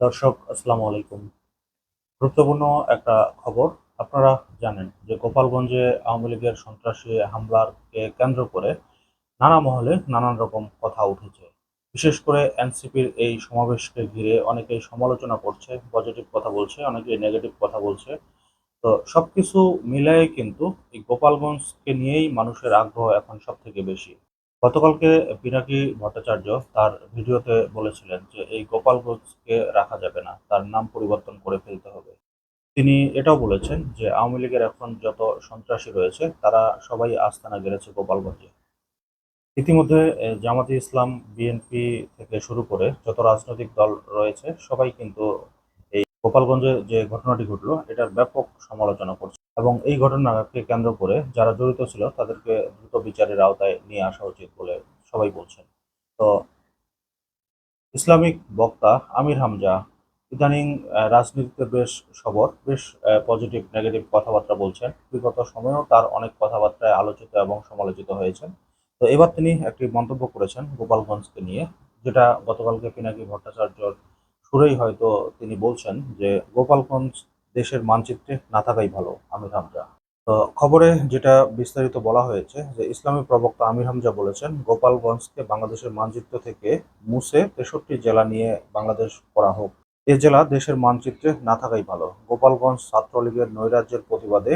দর্শক, আসসালামু আলাইকুম। গুরুত্বপূর্ণ একটা খবর, আপনারা জানেন যে গোপালগঞ্জে আওয়ামী লীগের সন্ত্রাসী হামলাকে কেন্দ্র করে নানা মহলে নানান রকম কথা উঠেছে। বিশেষ করে এনসিপির এই সমাবেশকে ঘিরে অনেকেই সমালোচনা করছে, পজিটিভ কথা বলছে, অনেকেই নেগেটিভ কথা বলছে। তো সবকিছু মিলাই কিন্তু এই গোপালগঞ্জকে নিয়েই মানুষের আগ্রহ এখন সব থেকে বেশি। গতকালকে পিনাকি ভট্টাচার্য তার ভিডিওতে বলেছিলেন যে এই গোপালগঞ্জকে রাখা যাবে না, তার নাম পরিবর্তন করে ফেলতে হবে। তিনি এটাও বলেছেন যে আওয়ামী লীগের এখন যত সন্ত্রাসী রয়েছে, তারা সবাই আস্তানা গেড়েছে গোপালগঞ্জে ইতিমধ্যে জামাতে ইসলাম, বিএনপি থেকে শুরু করে যত রাজনৈতিক দল রয়েছে, সবাই কিন্তু গোপালগঞ্জে যে ঘটনাটি ঘটলো, এটার ব্যাপক সমালোচনা করছে এবং এই ঘটনাকে কেন্দ্র করে যারা জড়িত ছিল, তাদেরকে দ্রুত বিচারের আওতায় নিয়ে আসা উচিত বলে সবাই বলছেন। তো ইসলামিক বক্তা আমির হামজা, ইদানিং রাজনীতিতে বেশ সবর, বেশ পজিটিভ, নেগেটিভ কথাবার্তা বলছেন। বিগত সময়েও তার অনেক কথাবার্তায় আলোচিত এবং সমালোচিত হয়েছেন। তো এবার তিনি একটি মন্তব্য করেছেন গোপালগঞ্জকে নিয়ে, যেটা গতকালকে পিনাকি ভট্টাচার্যর সুরেই হয়তো তিনি বলছেন যে গোপালগঞ্জ দেশের মানচিত্রে না থাকাই ভালো, আমির হামজা। তো খবরে যেটা বিস্তারিত বলা হয়েছে যে ইসলামী প্রবক্তা আমির হামজা বলেছেন, গোপালগঞ্জকে বাংলাদেশের মানচিত্র থেকে মুছে তেষট্টি জেলা নিয়ে বাংলাদেশ করা হোক। এ জেলা দেশের মানচিত্রে না থাকাই ভালো। গোপালগঞ্জ ছাত্রলীগের নৈরাজ্যের প্রতিবাদে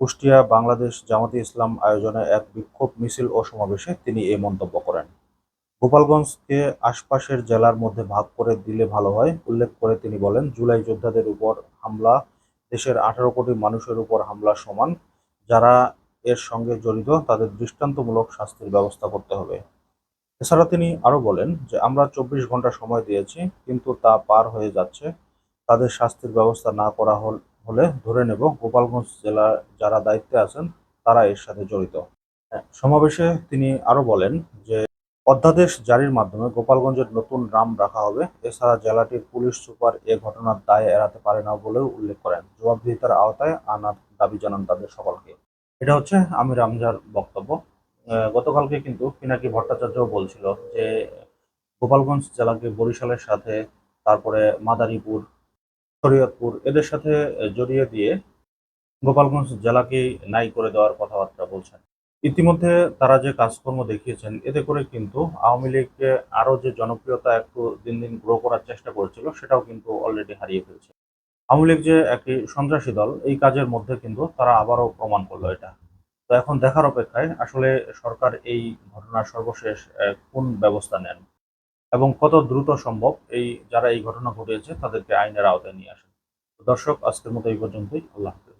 কুষ্টিয়া বাংলাদেশ জামাতি ইসলাম আয়োজনে এক বিক্ষোভ মিছিল ও সমাবেশে তিনি এই মন্তব্য করেন। গোপালগঞ্জকে আশপাশের জেলার মধ্যে ভাগ করে দিলে ভালো হয় উল্লেখ করে তিনি বলেন জুলাই যোদ্ধাদের উপর হামলা দেশের আঠারো কোটি মানুষের উপর হামলা সমান। যারা এর সঙ্গে জড়িত তাদের দৃষ্টান্তমূলক শাস্তির ব্যবস্থা করতে হবে। এছাড়া তিনি আরও বলেন যে আমরা চব্বিশ ঘণ্টা সময় দিয়েছি কিন্তু তা পার হয়ে যাচ্ছে। তাদের শাস্তির ব্যবস্থা না করা হল- ধরে নেব গোপালগঞ্জ জেলার যারা দায়িত্বে আছেন তারা এর সাথে জড়িত। হ্যাঁ, সমাবেশে তিনি আরও বলেন যে অধ্যাদেশ জারির মাধ্যমে গোপালগঞ্জের নতুন নাম রাখা হবে। এছাড়া জেলাটির পুলিশ সুপার এ ঘটনার দায় এড়াতে পারে না বলেও উল্লেখ করেন। জবাবদিহিতার আওতায় আনার দাবি জানান তাদের সকলকে। এটা হচ্ছে আমির আমজার বক্তব্য। গতকালকে কিন্তু পিনাকি ভট্টাচার্য বলছিল যে, গোপালগঞ্জ জেলাকে বরিশালের সাথে, তারপরে মাদারীপুর, শরীয়তপুর এদের সাথে জড়িয়ে দিয়ে গোপালগঞ্জ জেলাকেই নাই করে দেওয়ার কথাবার্তা বলছেন। ইতিমধ্যে তারা যে কাজকর্ম দেখিয়েছেন, এতে করে কিন্তু আওয়ামী লীগকে আরও যে জনপ্রিয়তা একটু দিন দিন গ্রো করার চেষ্টা করেছিল, সেটাও কিন্তু অলরেডি হারিয়ে ফেলছে। আওয়ামী লীগ যে একটি সন্ত্রাসী দল, এই কাজের মধ্যে কিন্তু তারা আবারও প্রমাণ করল এটা। তো এখন দেখার অপেক্ষায় আসলে সরকার এই ঘটনার সর্বশেষ কোন ব্যবস্থা নেন এবং কত দ্রুত সম্ভব এই, যারা এই ঘটনা ঘটিয়েছে, তাদেরকে আইনের আওতায় নিয়ে আসেন। দর্শক, আজকের মতো এই পর্যন্তই। আল্লাহ হাফেজ।